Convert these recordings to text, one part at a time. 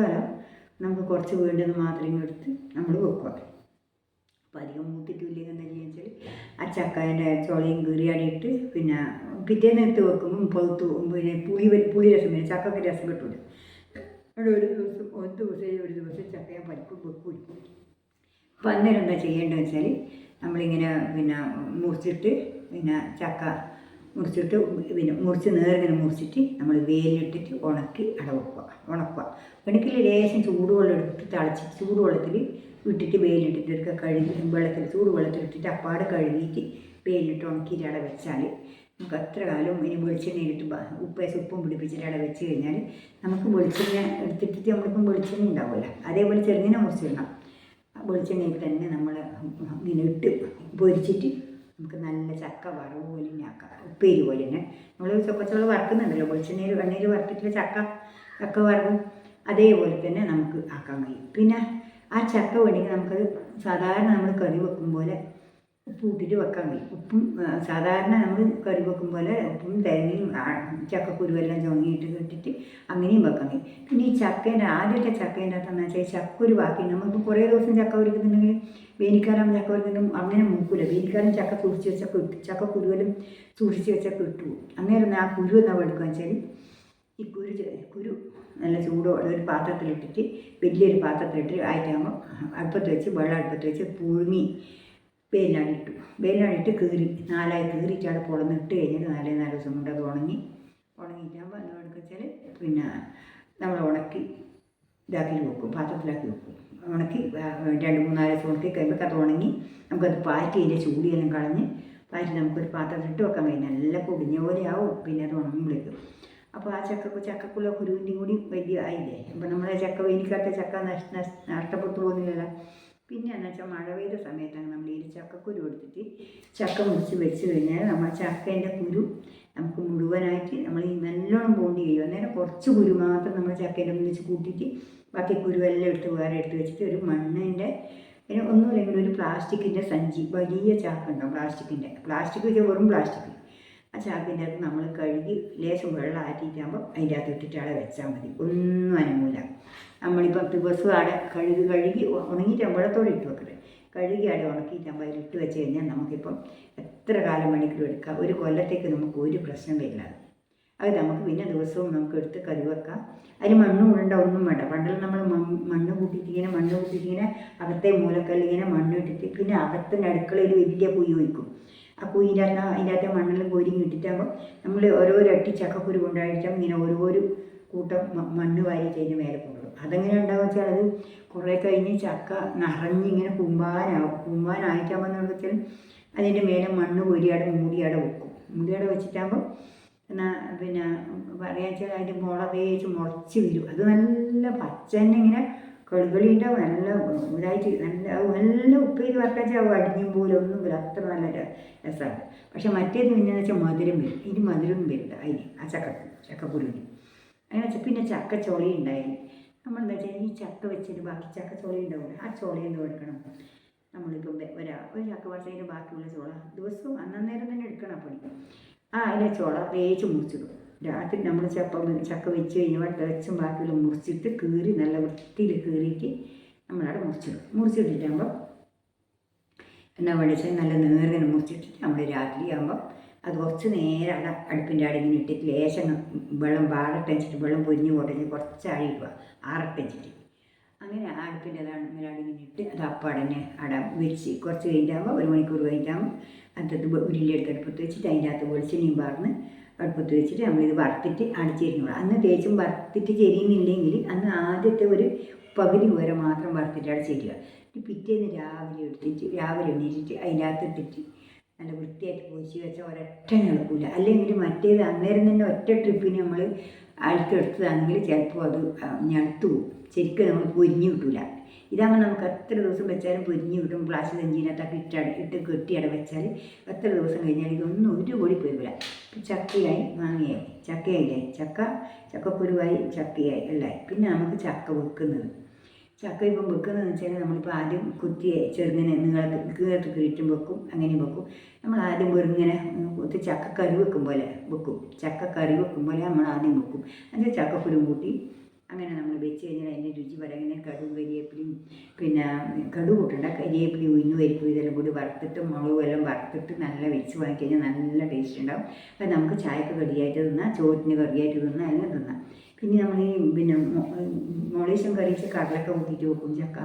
പിൽക്കാലം നമുക്ക് കുറച്ച് വേണ്ടത് മാത്രം എടുത്ത് നമ്മൾ വെക്കുക അപ്പോൾ അധികം മൂത്തിട്ടില്ലെങ്കിൽ എന്താ ചെയ്യുക വെച്ചാൽ ആ ചക്കേന്റെ ചോളയും കീറിയാടിയിട്ട് പിന്നെ പിറ്റേന്ന് എടുത്ത് വെക്കുമ്പോൾ പൊതുത്തു പിന്നെ പുളി പുളി രസം വരും. ചക്കൊക്കെ രസം കിട്ടൂല. അവിടെ ഒരു ദിവസം ഒരു ദിവസം ഒരു ദിവസം ചക്കയെ പരിപ്പും വെക്കൂല അപ്പം അന്നേരം എന്താ ചെയ്യേണ്ടതെന്ന് വെച്ചാൽ നമ്മളിങ്ങനെ പിന്നെ മുറിച്ചിട്ട് പിന്നെ ചക്ക മുറിച്ചിട്ട് പിന്നെ മുറിച്ച് നേരിങ്ങനെ മുറിച്ചിട്ട് നമ്മൾ വേലിട്ടിട്ട് ഉണക്കി അട വെക്കുക ഉണക്കുക. ഉണക്കിൽ ലേശം ചൂടുവെള്ളം എടുത്തിട്ട് തിളച്ച് ചൂടുവെള്ളത്തിൽ ഇട്ടിട്ട് വേലിട്ടിട്ട് എടുക്കുക. കഴുകി വെള്ളത്തിൽ ചൂടുവെള്ളത്തിൽ ഇട്ടിട്ട് അപ്പാടെ കഴുകിയിട്ട് വേലിട്ട് ഉണക്കിയിട്ട് അട വെച്ചാൽ നമുക്ക് എത്ര കാലം ഇനി വെളിച്ചെണ്ണയിലിട്ട് ഉപ്പേസ് ഉപ്പും പിടിപ്പിച്ചിട്ട് അട വെച്ച് കഴിഞ്ഞാൽ നമുക്ക് വെളിച്ചെണ്ണ എടുത്തിട്ടിട്ട് നമ്മളിപ്പം വെളിച്ചെണ്ണ ഉണ്ടാവില്ല. അതേപോലെ ചെറുങ്ങനെ മുറിച്ചിടണം. വെളിച്ചെണ്ണയിൽ തന്നെ നമ്മൾ ഇങ്ങനെ ഇട്ട് പൊരിച്ചിട്ട് നമുക്ക് നല്ല ചക്ക വറവ് പോലെ ഉപ്പേരി പോലെ തന്നെ. നമ്മൾ ചൊക്കച്ചോൾ വറുക്കുന്നുണ്ടല്ലോ വെളിച്ചെണ്ണയിൽ എണ്ണയിൽ വറുത്തിട്ടുള്ള ചക്ക ചക്ക വറവ് അതേപോലെ തന്നെ നമുക്ക് ആക്കാൻ കഴിയും. പിന്നെ ആ ചക്ക വേണമെങ്കിൽ നമുക്കത് സാധാരണ നമ്മൾ കറി വെക്കും പോലെ ഉപ്പ് ഇട്ടിട്ട് വെക്കാൻ കഴിയും. ഉപ്പും സാധാരണ നമ്മൾ കറി വെക്കും പോലെ ഉപ്പും തേങ്ങയും ചക്കക്കുരുവെല്ലാം ചുവങ്ങിയിട്ട് ഇട്ടിട്ട് അങ്ങനെയും വെക്കാൻ കഴിയും. പിന്നെ ഈ ചക്കേന്റെ ആദ്യത്തെ ചക്കേന്റെ അകത്തെന്ന് വെച്ചാൽ ചക്കൊരു ബാക്കി നമ്മളിപ്പോൾ കുറേ ദിവസം ചക്ക ഒരുക്കുന്നുണ്ടെങ്കിൽ വേനിക്കാലം ചക്ക ഒരുക്കുന്നുണ്ടെങ്കിൽ അങ്ങനെ മൂക്കില്ല വേനിക്കാലം ചക്ക സൂക്ഷിച്ച് കിട്ടും ചക്ക കുരുവെല്ലാം സൂക്ഷിച്ച് വെച്ചാൽ കിട്ടും. അന്നേരം ആ കുരു എന്നാ എടുക്കുക വെച്ചാൽ ഈ കുരു കുരു നല്ല ചൂടോടെ ഒരു പാത്രത്തിലിട്ടിട്ട് വലിയൊരു പാത്രത്തിലിട്ട് ആയിട്ടാകുമ്പോൾ അടുപ്പത്ത് വെച്ച് വെള്ളം അടുപ്പത്ത് വെച്ച് പുഴുങ്ങി വെയിലാണിട്ടു വെയിലാണിട്ട് കീറി. നാലായി കീറിയിട്ട് അവിടെ പൊളന്നിട്ട് കഴിഞ്ഞിട്ട് നാലേ നാല് ദിവസം കൊണ്ട് അത് ഉണങ്ങി. ഉണങ്ങിയിട്ടാകുമ്പോൾ അത് എടുക്കുവെച്ചാൽ പിന്നെ നമ്മൾ ഉണക്കി ഇതാക്കി വെക്കും. പാത്രത്തിലാക്കി വെക്കും. ഉണക്കി രണ്ട് മൂന്നാൽ ദിവസം ഉണക്കി കഴിയുമ്പോൾ അത് ഉണങ്ങി നമുക്കത് പാറ്റി അതിന്റെ ചൂടിയെല്ലാം കളഞ്ഞ് പാറ്റി നമുക്കൊരു പാത്രത്തിലിട്ട് വെക്കാൻ കഴിയും. നല്ല പൊടിഞ്ഞ പോലെ ആവും. പിന്നെ അത് ഉണങ്ങുമ്പോഴേക്കും. അപ്പോൾ ആ ചക്ക ചക്കക്കുള്ള കുരുവിന്റെയും കൂടി വലിയ ആയില്ലേ? അപ്പോൾ നമ്മളെ ചക്ക വേനിക്കാത്ത ചക്ക നഷ് നഷ് നഷ്ടപ്പെട്ടു പോകുന്നില്ലല്ലോ? പിന്നെ എന്ന് വെച്ചാൽ മഴ പെയ്ത സമയത്താണ് നമ്മൾ ഈ ചക്കക്കുരു എടുത്തിട്ട് ചക്ക മുറിച്ച് വെച്ച് കഴിഞ്ഞാൽ നമ്മൾ ചക്കേന്റെ കുരു നമുക്ക് മുഴുവനായിട്ട് നമ്മൾ ഈ നല്ലോണം പോണ്ടി ചെയ്യും അന്നേരം കുറച്ച് കുരു മാത്രം നമ്മൾ ചക്കേന്റെ ഒന്നിച്ച് കൂട്ടിയിട്ട് ബാക്കി കുരു കുരുവെല്ലാം എടുത്ത് വേറെ എടുത്ത് വെച്ചിട്ട് ഒരു മണ്ണിന്റെ പിന്നെ ഒന്നുമില്ലെങ്കിൽ ഒരു പ്ലാസ്റ്റിക്കിന്റെ സഞ്ചി വലിയ ചാക്കുണ്ടാവും പ്ലാസ്റ്റിക്കിന്റെ പ്ലാസ്റ്റിക് വെച്ചാൽ വെറും പ്ലാസ്റ്റിക്. ആ ചാക്കിന്റെ അകത്ത് നമ്മൾ കഴുകി ലേശം വെള്ളം ആറ്റിയിട്ടാകുമ്പോൾ അതിന്റെ അകത്ത് ഇട്ടിട്ടാളെ വെച്ചാൽ മതി. ഒന്നും അനങ്ങൂല. നമ്മളിപ്പം അവിടെ കഴുകി കഴുകി ഉണങ്ങിയിട്ട് വെള്ളത്തോടെ ഇട്ട് കഴുകി അവിടെ ഉണക്കിയിട്ടാകുമ്പോൾ അതിൽ ഇട്ട് വെച്ച് കഴിഞ്ഞാൽ നമുക്കിപ്പം എത്ര കാലം മണിക്കൂർ എടുക്കാം. ഒരു കൊല്ലത്തേക്ക് നമുക്ക് ഒരു പ്രശ്നം വരില്ല അത്. നമുക്ക് പിന്നെ ദിവസവും നമുക്ക് എടുത്ത് കറി വെക്കാം. അതിന് മണ്ണും ഉണ്ട ഒന്നും വേണ്ട. പണ്ടെല്ലാം നമ്മൾ മണ്ണ് കൂട്ടിയിട്ട് ഇങ്ങനെ മണ്ണ് കൂട്ടിയിട്ട് ഇങ്ങനെ അകത്തെ മൂലക്കല്ല് ഇങ്ങനെ മണ്ണ് ഇട്ടിട്ട് പിന്നെ അകത്തിന്റെ അടുക്കളയിൽ വലിയ കുഴി ഒഴിക്കും. ആ കുഴിന്റെ അകത്ത് അതിന്റെ അകത്തെ മണ്ണെല്ലാം കോരിങ്ങി ഇട്ടിട്ടാകുമ്പോൾ നമ്മൾ ഓരോ അട്ടി ചക്കക്കുരു കൊണ്ടായിട്ടാൽ ഇങ്ങനെ ഓരോരോ മണ്ണ് വാരിയിട്ട് അതിന്റെ മേലെ കൊണ്ടുവരും അതെങ്ങനെ ഉണ്ടാകുന്ന വെച്ചാൽ അത് കുറേ കഴിഞ്ഞ് ചക്ക നിറഞ്ഞിങ്ങനെ കുമ്പാനാവും കുമ്പാനായിട്ടാകുമ്പോൾ വെച്ചാൽ അതിന്റെ മേലെ മണ്ണ് കോരിയാടെ മൂടിയാടെ വെക്കും. മൂടിയാടെ വെച്ചിട്ടാകുമ്പോൾ എന്നാ പിന്നെ പറയാ വെച്ചാൽ അതിന്റെ മുള വേച്ച് മുളച്ച് വരും. അത് നല്ല പച്ച തന്നെ ഇങ്ങനെ കളികളി ഉണ്ടാവും. നല്ല ഇതായിട്ട് നല്ല നല്ല ഉപ്പേരി വറക്കാച്ചാൽ അടിഞ്ഞും പോലെ ഒന്നും വരും അത്ര നല്ല രസമാണ്. പക്ഷെ മറ്റേത് പിന്നെ വെച്ചാൽ മധുരം വരും. ഇനി മധുരം വരില്ല. അതിന് ആ ചക്ക ചക്കക്കുരുവിന് അങ്ങനെ വെച്ചാൽ പിന്നെ ചക്കച്ചോളി ഉണ്ടായി നമ്മളെന്താ വെച്ചാൽ ഈ ചക്ക വെച്ചിട്ട് ബാക്കി ചക്കച്ചോളി ഉണ്ടാവില്ല ആ ചോളി എന്ത് എടുക്കണം നമ്മളിപ്പം ഒരാ ഒരു ചക്ക പറിച്ചതിന് ബാക്കിയുള്ള ചോള ദിവസവും അന്നേരം തന്നെ എടുക്കണം പണി. ആ അതിലെ ചോള വേച്ച് മുറിച്ചിടും. രാത്രി നമ്മൾ ചപ്പ ചക്ക വെച്ച് കഴിഞ്ഞാൽ തിളച്ചും ബാക്കിയുള്ള മുറിച്ചിട്ട് കീറി നല്ല വൃത്തിയിൽ കീറിയിട്ട് നമ്മളവിടെ മുറിച്ചിടും. മുറിച്ചിട്ടിട്ടാകുമ്പോൾ എന്നാ വെളിച്ചം നല്ല നേരെ മുറിച്ചിട്ടിട്ട് നമ്മൾ രാത്രിയാകുമ്പം അത് കുറച്ച് നേരം അവിടെ അടുപ്പിന്റെ അവിടെ ഇങ്ങനെ ഇട്ടിട്ട് ലേശം വെള്ളം പാടട്ട് വെച്ചിട്ട് വെള്ളം പൊരിഞ്ഞ് പൊട്ടിഞ്ഞ് കുറച്ച് അഴി ഇടുക. ആറട്ട് വെച്ചിട്ട്. അങ്ങനെ ആ അടുപ്പിന്റെ അതാണ് ഇങ്ങനെ ഇട്ട് അത് അപ്പാടന്നെ അവിടെ വെച്ച് കുറച്ച് കഴിഞ്ഞാകുമ്പോൾ ഒരു മണിക്കൂർ കഴിഞ്ഞാകുമ്പോൾ അടുത്തത് ഉരുളിയെടുത്ത് അടുപ്പത്ത് വെച്ചിട്ട് അതിന്റെ അകത്ത് വെളിച്ചെണ്ണയും പാർന്ന് അടുപ്പത്ത് വെച്ചിട്ട് നമ്മളിത് വറുത്തിട്ട് അടിച്ചിരുന്നു അന്ന് തേച്ചും വറുത്തിട്ട് ചെരിയുന്നില്ലെങ്കിൽ അന്ന് ആദ്യത്തെ ഒരു പകുതി വരെ മാത്രം വറുത്തിട്ട് അടിച്ചിരിക്കുക പിറ്റേന്ന് രാവിലെ എടുത്തിട്ട് രാവിലെ എണീറ്റിട്ട് അതിന്റെ അകത്ത് ഇട്ടിട്ട് നല്ല വൃത്തിയായിട്ട് പൂശി വെച്ചാൽ ഒരൊറ്റ നടക്കില്ല അല്ലെങ്കിൽ മറ്റേത് അന്നേരം തന്നെ ഒറ്റ ട്രിപ്പിന് നമ്മൾ അഴുക്കെടുത്തതാണെങ്കിൽ ചിലപ്പോൾ അത് ഞടുത്തു ശരിക്കും നമ്മൾ പൊരിഞ്ഞ് കിട്ടില്ല ഇതാകുമ്പോൾ നമുക്ക് എത്ര ദിവസം വെച്ചാലും പൊരിഞ്ഞ് കിട്ടും. പ്ലാസ്റ്റിക് സഞ്ചീനകത്തൊക്കെ ഇട്ട് ഇട്ട് കെട്ടി അട വെച്ചാൽ എത്ര ദിവസം കഴിഞ്ഞാൽ ഇതൊന്നും ഒരു പൊടി പോയില്ല ഇപ്പം ചക്കയായി മാങ്ങയായി. ചക്കയായില്ലേ? ചക്ക ചക്കക്കുരുവായി ചക്കയായി എല്ലാം പിന്നെ നമുക്ക് ചക്ക വെക്കുന്നത്. ചക്ക ഇപ്പം വെക്കുന്നതെന്ന് വെച്ചാൽ നമ്മളിപ്പോൾ ആദ്യം കുത്തിയെ ചെറുങ്ങനെ നീളത്തിൽ കീഴത്ത് കീറിയിട്ടും വെക്കും അങ്ങനെയും വെക്കും. നമ്മൾ ആദ്യം വെറുങ്ങനെ കുത്തി ചക്ക കറി വെക്കും പോലെ വെക്കും. ചക്ക കറി വെക്കും പോലെ നമ്മൾ ആദ്യം വെക്കും. എന്നിട്ട് ചക്കക്കുരും കൂട്ടി അങ്ങനെ നമ്മൾ വെച്ച് കഴിഞ്ഞാൽ അതിന്റെ രുചി അങ്ങനെ കടും കരിയേപ്പിലും പിന്നെ കടു കൂട്ടണ്ട കരിയേപ്പിലും ഉയിന്നു പരിപ്പ് ഇതെല്ലാം കൂടി വറുത്തിട്ട് മുളകും എല്ലാം വറുത്തിട്ട് നല്ല വെച്ച് വാങ്ങി കഴിഞ്ഞാൽ നല്ല ടേസ്റ്റ് ഉണ്ടാവും. അപ്പം നമുക്ക് ചായക്ക് കടിയായിട്ട് തിന്നാം ചോറ്റിന് കറിയായിട്ട് തിന്നാം എല്ലാം തിന്നാം. പിന്നെ നമ്മൾ ഈ പിന്നെ മുളീശം കറിച്ച് കടലൊക്കെ കൂട്ടിയിട്ട് വെക്കും ചക്ക.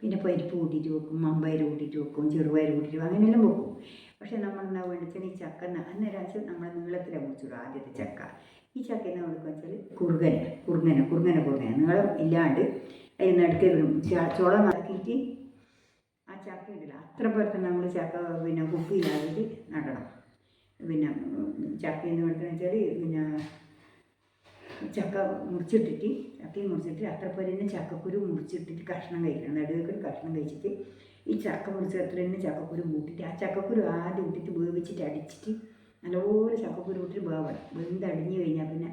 പിന്നെ പരിപ്പ് കൂട്ടിയിട്ട് വെക്കും മമ്പയർ കൂട്ടിയിട്ട് വെക്കും ചെറുപയർ കൂട്ടിയിട്ട് വെക്കും അങ്ങനെയെല്ലാം വെക്കും. പക്ഷേ നമ്മൾ എന്താ വേണ്ടിച്ചാൽ ഈ ചക്ക അന്നേരം നമ്മൾ നീളത്തിലാണ് മുറിച്ചിടും ആദ്യത്തെ ചക്ക. ഈ ചക്ക എന്നാ കൊടുക്കുക വെച്ചാൽ കുറുകന കുറുങ്ങന കുറുങ്ങന കുറുങ്ങന. നീളം ഇല്ലാണ്ട് അതിന് നടുക്ക് ചോളം നടക്കിയിട്ട് ആ ചക്ക ഇടില്ല അത്ര പേർക്ക് നമ്മൾ ചക്ക പിന്നെ കുപ്പിയിലാക്കിയിട്ട് നടണം. പിന്നെ ചക്ക എന്ന് കൊടുക്കുന്ന വെച്ചാൽ പിന്നെ ചക്ക മുറിച്ചിട്ടിട്ട് ചക്കയും മുറിച്ചിട്ട് അത്ര പോലെ തന്നെ ചക്കക്കുരു മുറിച്ചിട്ടിട്ട് കഷ്ണം കഴിക്കണം. നടുവേക്കൊരു കഷ്ണം കഴിച്ചിട്ട് ഈ ചക്ക മുറിച്ച് അത്ര തന്നെ ചക്കക്കുരു കൂട്ടിയിട്ട് ആ ചക്കക്കുരു ആദ്യം ഇട്ടിട്ട് വേവിച്ചിട്ട് അടിച്ചിട്ട് നല്ലപോലെ ചക്കക്കുരു ഇട്ടിട്ട് വേവണം. വെന്ത് അടിഞ്ഞു കഴിഞ്ഞാൽ പിന്നെ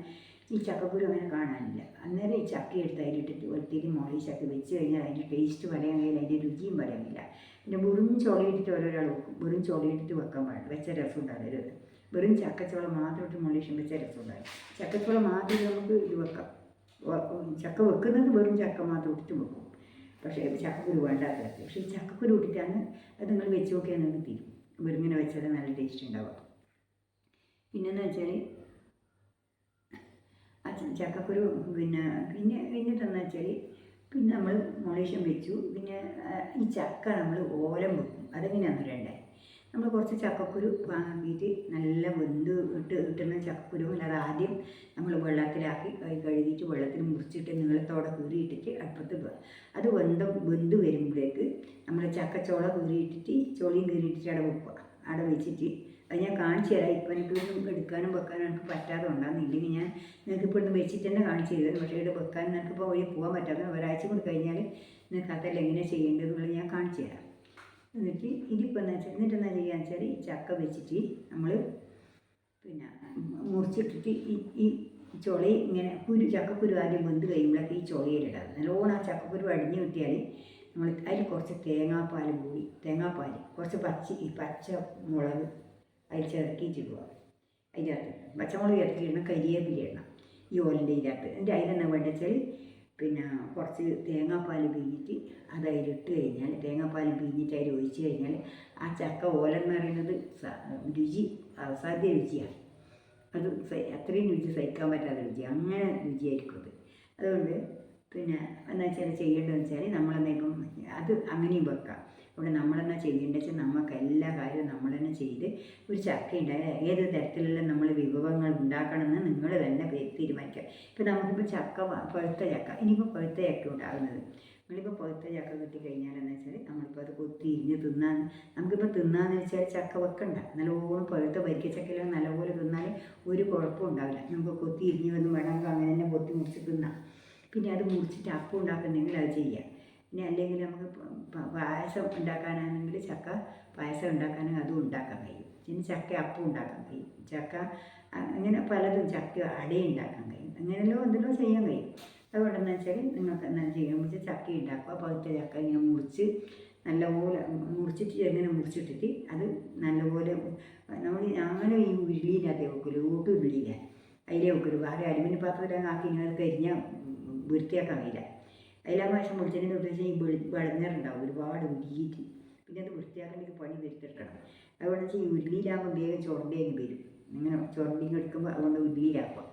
ഈ ചക്കക്കുരു അങ്ങനെ കാണാനില്ല. അന്നേരം ഈ ചക്ക എടുത്ത് അതിലിട്ടിട്ട് ഒത്തിരി മോളി ചക്ക വെച്ച് കഴിഞ്ഞാൽ അതിന്റെ ടേസ്റ്റ് പറയാൻ കഴിയില്ല അതിന്റെ രുചിയും പറയാൻ കഴിയില്ല പിന്നെ വെറും ചോളയിട്ടിട്ട് ഓരോരാൾ വെക്കും. വെറും ചോളയിട്ടിട്ട് വെക്കാൻ പാടില്ല. വെച്ച രസം ഉണ്ടാവില്ല വെറും ചക്കച്ചോളം മാത്രം ഇട്ട് മുള്ളിഷം വെച്ച രസം ഉണ്ടാവില്ല ചക്കച്ചോളം മാത്രം നമുക്ക് ഇത് വെക്കാം. ചക്ക വെക്കുന്നത് വെറും ചക്ക മാത്രം ഇട്ടിട്ട് വെക്കും. പക്ഷേ ചക്കക്കുരു വേണ്ടാത്തത് പക്ഷേ ഈ ചക്കക്കുരു ഇട്ടിട്ടാണ് അത് നിങ്ങൾ വെച്ച് നോക്കിയാൽ നിങ്ങൾക്ക് തീരും. വെറുങ്ങനെ വെച്ചാൽ നല്ല ടേസ്റ്റ് ഉണ്ടാവുക പിന്നെന്ന് വെച്ചാൽ ചക്കക്കുരു പിന്നെ പിന്നെ കഴിഞ്ഞിട്ടെന്ന് വെച്ചാൽ പിന്നെ നമ്മൾ മുളീഷം വെച്ചു. പിന്നെ ഈ ചക്ക നമ്മൾ ഓലം വെക്കും. അതെങ്ങനെയാണെന്ന് പറയണ്ടേ നമ്മൾ കുറച്ച് ചക്കക്കുരു വാങ്ങിയിട്ട് നല്ല വെന്ത് ഇട്ട് കിട്ടുന്ന ചക്കക്കുരു അല്ലാതെ ആദ്യം നമ്മൾ വെള്ളത്തിലാക്കി കഴുകിയിട്ട് വെള്ളത്തിൽ മുറിച്ചിട്ട് നീളത്തോടെ കീറിയിട്ടിട്ട് അടുപ്പത്ത് അത് വെന്ത വെന്ത് വരുമ്പോഴേക്ക് നമ്മൾ ചക്കച്ചോള കീറിയിട്ടിട്ട് ചോളിയും കീറിയിട്ടിട്ട് അവിടെ വെക്കുക. അവിടെ വെച്ചിട്ട് അത് ഞാൻ കാണിച്ചു തരാം. ഇപ്പം എനിക്കൊന്നും എടുക്കാനും വെക്കാനും എനിക്ക് പറ്റാതെ ഉണ്ടാകുന്നില്ലെങ്കിൽ ഞാൻ നിങ്ങൾക്ക് ഇപ്പോൾ ഇന്ന് വെച്ചിട്ട് തന്നെ കാണിച്ചു തരുന്നത് പക്ഷേ ഇവിടെ വെക്കാൻ നിനക്കിപ്പോൾ വഴി പോകാൻ പറ്റാതെ ഒരാഴ്ച കൂടി കഴിഞ്ഞാൽ നിങ്ങൾക്ക് അതെല്ലാം എങ്ങനെ ചെയ്യേണ്ടതെന്നുള്ളത് ഞാൻ കാണിച്ചു തരാം. എന്നിട്ട് ഇതിപ്പോൾ എന്താ വെച്ചാൽ എന്നിട്ട് എന്താ ചെയ്യുക വെച്ചാൽ ഈ ചക്ക വെച്ചിട്ട് നമ്മൾ പിന്നെ മുറിച്ചിട്ടിട്ട് ഈ ഈ ചുള ഇങ്ങനെ കുരു ചക്കക്കുരു ആദ്യം വെന്ത് കഴിയുമ്പോഴൊക്കെ ഈ ചുളയിലിടാം നല്ലോണം ആ ചക്കക്കുരു അടിഞ്ഞു കിട്ടിയാൽ നമ്മൾ അതിൽ കുറച്ച് തേങ്ങാപ്പാൽ കൂടി തേങ്ങാപ്പാൽ കുറച്ച് പച്ച ഈ പച്ച മുളക് അതിൽ ചേർക്കിയിട്ടിടുക അതിന്റെ അതിനകത്ത് പച്ചമുളക് ചേർക്കിയിടണം കരിയേപ്പില ഇടണം. ഈ ഓലിന്റെ ഇതിനകത്ത്. എന്റെ അതിലെന്നാ വേണ്ടത് വെച്ചാൽ പിന്നെ കുറച്ച് തേങ്ങാപ്പാൽ പിഴിഞ്ഞിട്ട് അത് അതിലിട്ട് കഴിഞ്ഞാൽ തേങ്ങാപ്പാൽ പിഴിഞ്ഞിട്ട് അതിൽ ഒഴിച്ച് കഴിഞ്ഞാൽ ആ ചക്ക ഓല എന്ന് പറയുന്നത് രുചി അസാധ്യ രുചിയാണ്. അത് അത്രയും രുചി സഹിക്കാൻ പറ്റാത്ത രുചി അങ്ങനെ രുചിയായിരിക്കും അത്. അതുകൊണ്ട് പിന്നെ എന്താ വെച്ചാൽ ചെയ്യേണ്ടതെന്ന് വെച്ചാൽ നമ്മളെന്തെങ്കിലും അത് അങ്ങനെയും വെക്കാം. ഇവിടെ നമ്മളെന്നാ ചെയ്യേണ്ടത് വെച്ചാൽ നമുക്ക് എല്ലാ കാര്യവും നമ്മൾ തന്നെ ചെയ്ത് ഒരു ചക്ക ഉണ്ടായ ഏത് തരത്തിലുള്ള നമ്മൾ വിഭവങ്ങൾ ഉണ്ടാക്കണമെന്ന് നിങ്ങൾ തന്നെ തീരുമാനിക്കുക. ഇപ്പം നമുക്കിപ്പോൾ ചക്ക പഴുത്ത ചക്ക ഇനിയിപ്പോൾ പഴുത്ത ചക്ക ഉണ്ടാകുന്നത്. നമ്മളിപ്പോൾ പഴുത്ത ചക്ക കിട്ടിക്കഴിഞ്ഞാൽ എന്ന് വെച്ചാൽ നമ്മളിപ്പോൾ അത് കൊത്തി ഇരിഞ്ഞ് തിന്നാൻ നമുക്കിപ്പോൾ തിന്നാന്ന് വെച്ചാൽ ചക്ക വെക്കണ്ട. നല്ലപോലെ പഴുത്ത ചക്കയിലും നല്ലപോലെ തിന്നാൽ ഒരു കുഴപ്പവും ഉണ്ടാവില്ല. നമുക്ക് കൊത്തി ഇരിഞ്ഞ് വന്ന് വേണമെങ്കിൽ അങ്ങനെ തന്നെ കൊത്തി മുറിച്ച് തിന്നാം. പിന്നെ അത് മുറിച്ചിട്ട് അപ്പം ഉണ്ടാക്കുന്നെങ്കിൽ അത് ചെയ്യാം. പിന്നെ അല്ലെങ്കിൽ നമുക്ക് പായസം ഉണ്ടാക്കാനാണെങ്കിൽ ചക്ക പായസം ഉണ്ടാക്കാനും അതും ഉണ്ടാക്കാൻ കഴിയും. പിന്നെ ചക്ക അപ്പം ഉണ്ടാക്കാൻ കഴിയും. ചക്ക അങ്ങനെ പലതും ചക്ക അട ഉണ്ടാക്കാൻ കഴിയും. അങ്ങനെയല്ലോ എന്തെല്ലോ ചെയ്യാൻ കഴിയും. അതുകൊണ്ടെന്ന് വെച്ചാൽ നിങ്ങൾക്ക് എന്താ ചെയ്യാൻ വെച്ചാൽ ചക്ക ഉണ്ടാക്കുക. പഴുത്ത ചക്ക ഇങ്ങനെ മുറിച്ച് നല്ലപോലെ മുറിച്ചിട്ട് എങ്ങനെ മുറിച്ചിട്ടിട്ട് അത് നല്ലപോലെ നമ്മൾ അങ്ങനെ ഈ ഉരുളിയില്ലാതെ വെക്കില്ല ഊട്ട് ഉരുളിയില്ല അതിലേ വെക്കില്ല വേറെ അലുമിനിയം പാത്രത്തിലാക്കി ഇങ്ങനെ കരിഞ്ഞാൽ വൃത്തിയാക്കാൻ കഴിയില്ല. അതിലാ പ്രാവശ്യം മുളിച്ചതിന്റെ ഉദ്ദേശം ഈ വെളി വെളഞ്ഞറുണ്ടാവും. ഒരുപാട് ഉരുകിയിട്ട്. പിന്നെ അത് വൃത്തിയാക്കണമെങ്കിൽ പണി വരുത്തിട്ടണം അതുകൊണ്ട് വെച്ചാൽ ഈ ഉരുളിയിലാകുമ്പോൾ വേഗം ചുരണ്ടേങ്ങ് വരും. ഇങ്ങനെ ചുരണ്ടി എടുക്കുമ്പോൾ അതുകൊണ്ട് ഉരുളിയിലാക്കുക.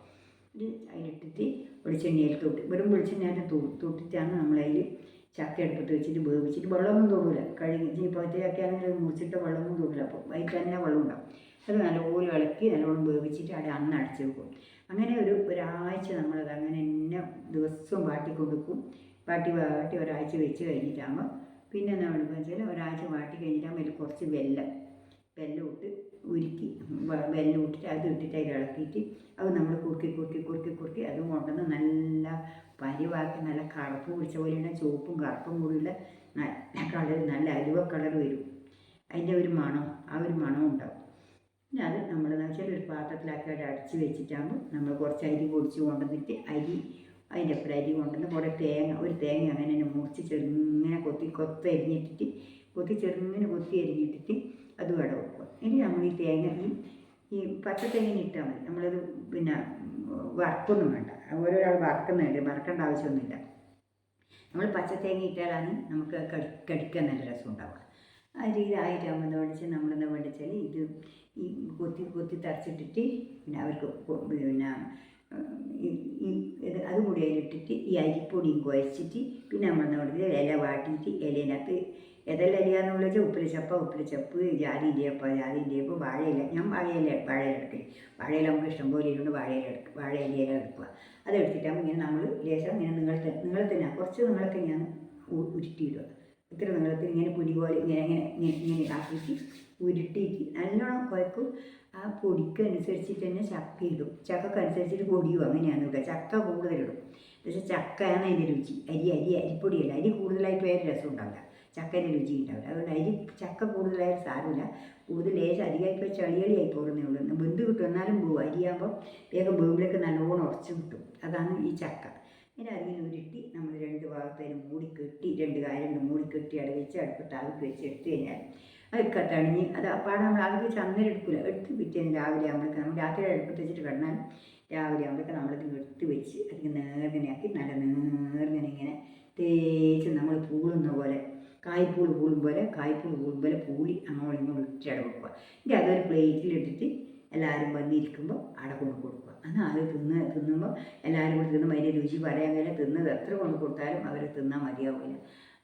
ഇത് അതിലിട്ടിട്ട് വെളിച്ചെണ്ണയിൽ തൊട്ട് വെറും വെളിച്ചെണ്ണ തൊട്ടിട്ടാണ് നമ്മളതിൽ ചക്ക എടുത്തിട്ട് വെച്ചിട്ട് വേവിച്ചിട്ട് വെള്ളമൊന്നും തൊടില്ല കഴുകി പഴുത്ത ചക്കയാണെങ്കിൽ മുറിച്ചിട്ട് വെള്ളമൊന്നും തൊടില്ല അപ്പോൾ അതിൽ തന്നെ വെള്ളം ഉണ്ടാവും. അത് നല്ലപോലെ ഇളക്കി നല്ലോണം വേവിച്ചിട്ട് അവിടെ അന്ന് അടച്ചു വെക്കും. അങ്ങനെ ഒരു ഒരാഴ്ച നമ്മളത് അങ്ങനെ തന്നെ ദിവസവും വാട്ടി കൊടുക്കും വാട്ടി വാട്ടി ഒരാഴ്ച വെച്ച് കഴിഞ്ഞിട്ടാകുമ്പോൾ പിന്നെ നമ്മൾ പറയുക വെച്ചാൽ ഒരാഴ്ച വാട്ടി കഴിഞ്ഞിട്ടാകുമ്പോൾ അതിൽ കുറച്ച് വെല്ലം വെല്ലം ഇട്ട് ഉരുക്കി വെല്ലം ഇട്ടിട്ട് അത് ഇട്ടിട്ട് അതിൽ ഇളക്കിയിട്ട് അത് നമ്മൾ കുറുക്കി കുറുക്കി കുറുക്കി കുറുക്കി അത് കൊണ്ടുവന്ന് നല്ല പരിവാക്കി നല്ല കറുപ്പ് പിടിച്ച പോലെയാണ് ചുവപ്പും കറുപ്പും കൂടിയുള്ള നല്ല കളർ നല്ല അലുവ കളർ വരും. അതിന്റെ ഒരു മണം ആ ഒരു മണം ഉണ്ടാവും. പിന്നെ അത് നമ്മളെന്ന് വെച്ചാൽ ഒരു പാത്രത്തിലാക്കി അടച്ച് വെച്ചിട്ടാകുമ്പോൾ നമ്മൾ കുറച്ച് അരി പൊടിച്ച് കൊണ്ടുവന്നിട്ട് അരി അതിന്റെ അപ്പുറം അരി കൊണ്ടുവന്ന് കുറേ തേങ്ങ ഒരു തേങ്ങ അങ്ങനെ തന്നെ മുറിച്ച് ചെറുങ്ങനെ കൊത്തി കൊത്ത അരിഞ്ഞിട്ടിട്ട് കൊത്തി ചെറുങ്ങനെ കൊത്തി അരിഞ്ഞിട്ടിട്ട് അത് അവിടെ വെക്കുക. ഇനി നമ്മൾ ഈ തേങ്ങ ഈ ഈ പച്ച തേങ്ങ ഇട്ടാൽ മതി. നമ്മളത് പിന്നെ വറുത്തൊന്നും വേണ്ട. ഓരോരാൾ വറക്കുന്നുണ്ട് വറക്കേണ്ട ആവശ്യമൊന്നുമില്ല. നമ്മൾ പച്ച തേങ്ങ ഇട്ടാലാണ് നമുക്ക് കടി കടിക്കാൻ നല്ല രസം ഉണ്ടാവുക ആ രീതിയിലായിട്ടാകുമ്പോൾ വെച്ചാൽ നമ്മളെന്താ വേണ്ടത് വെച്ചാൽ ഇത് ഈ കൊത്തി കൊത്തി തറച്ചിട്ടിട്ട് പിന്നെ അവർക്ക് പിന്നെ അതും കൂടി അതിലിട്ടിട്ട് ഈ അരിപ്പൊടിയും കുഴച്ചിട്ട് പിന്നെ നമ്മൾ വേണ്ടത് ഇല വാട്ടിയിട്ട് ഇലേനകത്ത് ഏതെല്ലാം ഇലയാന്നുള്ള വെച്ചാൽ ഉപ്പിലിച്ചപ്പ ഉപ്പിലിച്ചപ്പ് ജാതിന്റെയപ്പ ജാതിന്റെയപ്പ് വാഴയില. ഞാൻ വാഴയില വാഴയില എടുക്കൽ വാഴയില നമുക്ക് ഇഷ്ടം പോലെ ഇരുന്ന് വാഴയില എടുക്കുക വാഴയില എടുക്കുക. അതെടുത്തിട്ടാകുമ്പോൾ ഇങ്ങനെ നമ്മൾ ലേശം ഇങ്ങനെ നിങ്ങളത്തെ നിങ്ങളെ തന്നെ കുറച്ച് നിങ്ങളൊക്കെ ഞാൻ ഉരുട്ടിയിടുക. ഇത്ര നീളത്തിൽ ഇങ്ങനെ പുലി പോലെ ഇങ്ങനെ ഇങ്ങനെ ഇങ്ങനെ ഇങ്ങനെ ആക്കിയിട്ട് ഉരുട്ടിയിട്ട് നല്ലോണം കുഴക്കും. ആ പൊടിക്ക് അനുസരിച്ചിട്ട് തന്നെ ചക്ക ഇടും. ചക്കക്ക് അനുസരിച്ചിട്ട് പൊടിയും അങ്ങനെയാണ് ഇവിടെ ചക്ക കൂടുതലിടും. പക്ഷേ ചക്കയാണ് അതിന്റെ രുചി. അരി അരി അരിപ്പൊടിയല്ല. അരി കൂടുതലായിട്ട് വേറെ രസം ഉണ്ടാവില്ല. ചക്കേന്റെ രുചി ഉണ്ടാവില്ല. അതുകൊണ്ട് അരി ചക്ക കൂടുതലായിട്ട് സാരമില്ല. കൂടുതൽ ലേശം അധികമായിപ്പോൾ ചളിയളിയായി പോകുന്നേ ഉള്ളൂ. ബന്ധു കിട്ടും. എന്നാലും പോകും അരിയാകുമ്പോൾ വേഗം വേമ്പിലേക്ക് നല്ലോണം ഉറച്ച് കിട്ടും. അതാണ് ഈ ചക്ക. ഇനി അതിങ്ങനെ ഉരുട്ടി നമ്മൾ രണ്ട് ഭാഗത്തേനും മൂടി കെട്ടി രണ്ട് കാര്യം മൂടി കെട്ടി അവിടെ വെച്ച് അടുപ്പത്ത് ആവിക്ക് വെച്ച് എടുത്തു കഴിഞ്ഞാൽ അത് കത്തണിഞ്ഞ് അത് അപ്പാടെ നമ്മൾ ആകെ ചന്ദനം എടുക്കില്ല എടുത്ത് പിറ്റേന്ന് രാവിലെ ആകുമ്പോഴേക്ക് നമ്മൾ രാത്രി അടുപ്പത്ത് വെച്ചിട്ട് കിടന്നാൽ രാവിലെ ആകുമ്പോഴേക്ക് നമ്മളത് എടുത്ത് വെച്ച് അതിന് നേർങ്ങനെ നല്ല നേർങ്ങനെ ഇങ്ങനെ തേച്ച് നമ്മൾ പൂളുന്ന പോലെ കായ്പൂൾ പൂളും പോലെ കായ്പൂൾ പൂളും പോലെ പൂളി അങ്ങോട്ടും ഇങ്ങോട്ടും ഇട്ടിട്ട് വെക്കുക. ഇനി അതൊരു പ്ലേറ്റിലിട്ടിട്ട് എല്ലാവരും വന്നിരിക്കുമ്പോൾ അവിടെ കൊണ്ട് കൊടുക്കുക. എന്നാൽ അത് തിന്ന് തിന്നുമ്പോൾ എല്ലാവരും കൂടി തിന്നുമ്പോൾ വലിയ രുചി പറയാൻ കഴിയില്ല. തിന്നത് എത്ര കൊണ്ട് കൊടുത്താലും അവർ തിന്നാൽ മതിയാവില്ല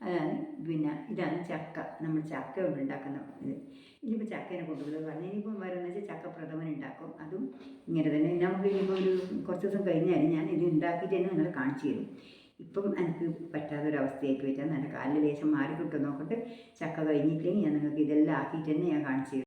അതാണ് പിന്നെ ഇതാണ് ചക്ക. നമ്മൾ ചക്ക ഉണ്ടാക്കുന്ന ഇത്. ഇനിയിപ്പോൾ ചക്കേനെ കൊണ്ടുപോകുന്നത് പറഞ്ഞു ഇനിയിപ്പം വരുന്നത് വെച്ചാൽ ചക്ക പ്രഥമൻ ഉണ്ടാക്കും. അതും ഇങ്ങനെ തന്നെ. നമുക്ക് ഇനിയിപ്പോൾ ഒരു കുറച്ച് ദിവസം കഴിഞ്ഞാൽ ഞാൻ ഇത് ഉണ്ടാക്കിയിട്ട് തന്നെ നിങ്ങളെ കാണിച്ചു തരും. ഇപ്പം എനിക്ക് പറ്റാത്തൊരവസ്ഥയായി പോയിട്ടാണ് എന്റെ കാലിൽ ലേശം മാറി കിട്ടും നോക്കട്ടെ. ചക്ക കഴിഞ്ഞിട്ടില്ലെങ്കിൽ ഞാൻ നിങ്ങൾക്ക് ഇതെല്ലാം ആക്കിയിട്ട് തന്നെ ഞാൻ കാണിച്ചു തരും.